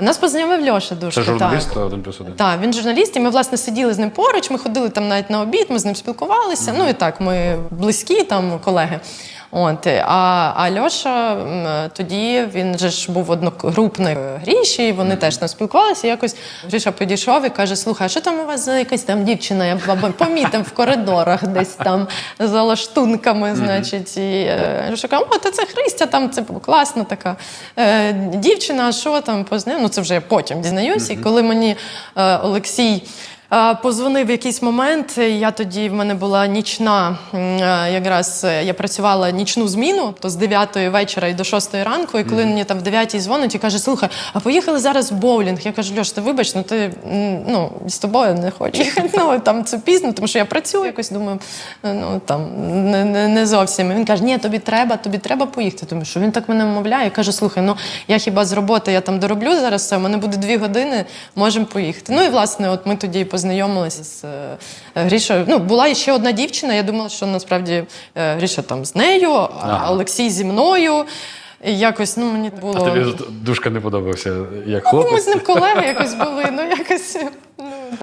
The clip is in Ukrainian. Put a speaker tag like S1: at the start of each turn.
S1: Нас познайомив Льоша дуже.
S2: Це журналіст один плюс один.
S1: Так, він журналіст, і ми власне сиділи з ним поруч. Ми ходили там навіть на обід, ми з ним спілкувалися. Ну і так, ми близькі там колеги. От, а, а Льоша тоді він же ж був одногрупник Гріші, і вони теж там спілкувалися. Якось Гріша підійшов і каже: Слухай, а що там у вас за якась там дівчина? Я баба, помітив в коридорах десь там за лаштунками, значить. І е, Гріша каже, о, та це Христя, там це класна така е, дівчина, а що там познайом? Ну це вже я потім дізнаюся. І коли мені е, Олексій. Е, Позвонив в якийсь момент. Я тоді в мене була нічна, е, якраз е, я працювала нічну зміну, то з 9 вечора і до 6 ранку. І коли мені там в 9 дзвонить і каже: слухай, а поїхали зараз в боулінг. Я кажу, Льош, ти вибач, ну ти ну з тобою не хочу їхати. Ну там це пізно, тому що я працюю. Якось думаю, ну там не, не, не зовсім. І він каже: Ні, тобі треба, тобі треба поїхати. Тому що він так мене вмовляє. Я кажу, слухай, ну я хіба з роботи я там дороблю зараз все, у мене буде дві години, можемо поїхати. Ну і власне, от ми тоді познайомилися з е, Грішою. Ну, була ще одна дівчина. Я думала, що насправді е, Гріша там з нею, а
S2: Ага.
S1: Олексій зі мною. І якось ну мені було.
S2: А тобі душка не подобався як
S1: Ну, ми з ним колеги якось були, ну якось